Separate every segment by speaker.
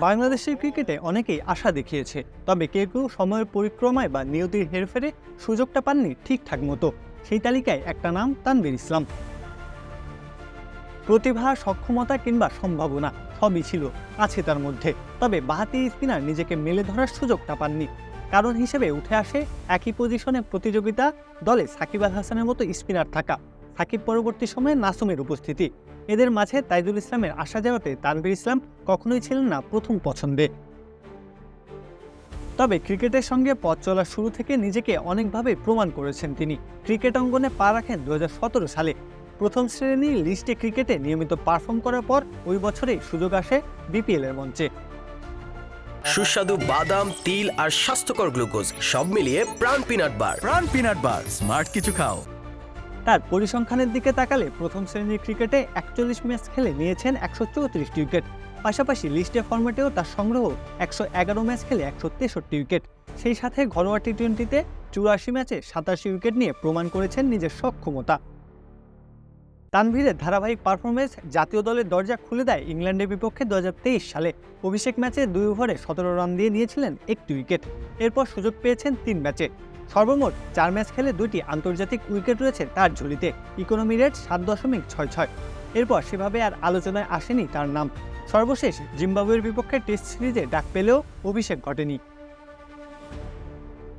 Speaker 1: বাংলাদেশের ক্রিকেটে অনেকেই আশা দেখিয়েছে, তবে কেউ কেউ সময়ের পরিক্রমায় বা নিয়তির হেরফেরে সুযোগটা পাননি ঠিকঠাক মতো। সেই তালিকায় একটা নাম তানভীর ইসলাম। প্রতিভা, সক্ষমতা কিংবা সম্ভাবনা সবই ছিল, আছে তার মধ্যে। তবে বাহাতি স্পিনার নিজেকে মেলে ধরার সুযোগটা পাননি। কারণ হিসেবে উঠে আসে একই পজিশনে প্রতিযোগিতা, দলে সাকিব আল হাসানের মতো স্পিনার থাকা। সাকিব পরবর্তী সময়ে নাসুমের উপস্থিতি। এদের মাঝে তাইজুল ইসলামের আসা যাওয়াতে তানভীর ইসলাম কখনোই ছিলেন না প্রথম পছন্দে। তবে ক্রিকেটের সঙ্গে পথ চলার শুরু থেকে নিজেকে অনেকভাবে প্রমাণ করেছেন তিনি। ক্রিকেট অঙ্গনে পা রাখেন দু হাজার সতেরো সালে। প্রথম শ্রেণির লিস্টে ক্রিকেটে নিয়মিত পারফর্ম করার পর ওই বছরেই সুযোগ আসে বিপিএল এর মঞ্চে।
Speaker 2: সুস্বাদু বাদাম তিল আর স্বাস্থ্যকর গ্লুকোজ সব মিলিয়ে প্রাণ পিনাট বার।
Speaker 3: প্রাণ পিনাট বার স্মার্ট কিছু খাও।
Speaker 1: তার পরিসংখ্যানের দিকে তাকালে প্রথম শ্রেণির ক্রিকেটে একচল্লিশ ম্যাচ খেলে নিয়েছেন একশো চৌত্রিশটি উইকেট। পাশাপাশি লিস্টে ফরম্যাটেও তার সংগ্রহ একশো এগারো ম্যাচ খেলে একশো তেষট্টি উইকেট। সেই সাথে ঘরোয়া টি টোয়েন্টিতে চুরাশি ম্যাচে সাতাশি উইকেট নিয়ে প্রমাণ করেছেন নিজের সক্ষমতা। তানভীরের ধারাবাহিক পারফরমেন্স জাতীয় দলের দরজা খুলে দেয় ইংল্যান্ডের বিপক্ষে দু হাজার তেইশ সালে। অভিষেক ম্যাচে দুই ওভারে সতেরো রান দিয়ে নিয়েছিলেন একটি উইকেট। এরপর সুযোগ পেয়েছেন তিন ম্যাচে। সর্বমোট চার ম্যাচ খেলে দুইটি আন্তর্জাতিক উইকেট রয়েছে তার ঝুলিতে। ইকোনমি রেট সাত দশমিক ছয় ছয়। এরপর সেভাবে আর আলোচনায় আসেনি তার নাম। সর্বশেষ জিম্বাবুয়ের বিপক্ষে টেস্ট সিরিজে ডাক পেলেও অভিষেক ঘটেনি।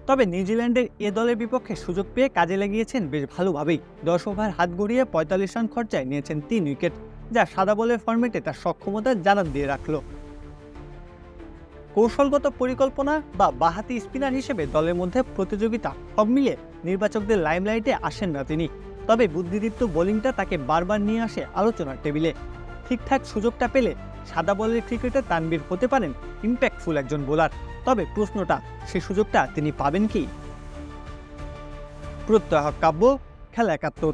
Speaker 1: তবে নিউজিল্যান্ডের এ দলের বিপক্ষে সুযোগ পেয়ে কাজে লাগিয়েছেন বেশ ভালোভাবেই। দশ ওভার হাত গড়িয়ে পঁয়তাল্লিশ রান খরচায় নিয়েছেন তিন উইকেট, যা সাদা বলের ফর্মেটে তার সক্ষমতা জানান দিয়ে রাখল। কৌশলগত পরিকল্পনা বা বাহাতি স্পিনার হিসেবে দলের মধ্যে প্রতিযোগিতা, সব মিলে নির্বাচকদের লাইমলাইটে আসেন না তিনি। তবে বুদ্ধিদীপ্ত বোলিংটা তাকে বারবার নিয়ে আসে আলোচনার টেবিলে। ঠিকঠাক সুযোগটা পেলে সাদা বলের ক্রিকেটে তানবির হতে পারেন ইম্প্যাক্টফুল একজন বোলার। তবে প্রশ্নটা সেই সুযোগটা তিনি পাবেন কি? প্রত্যহ কাব্য, খেলা একাত্তর।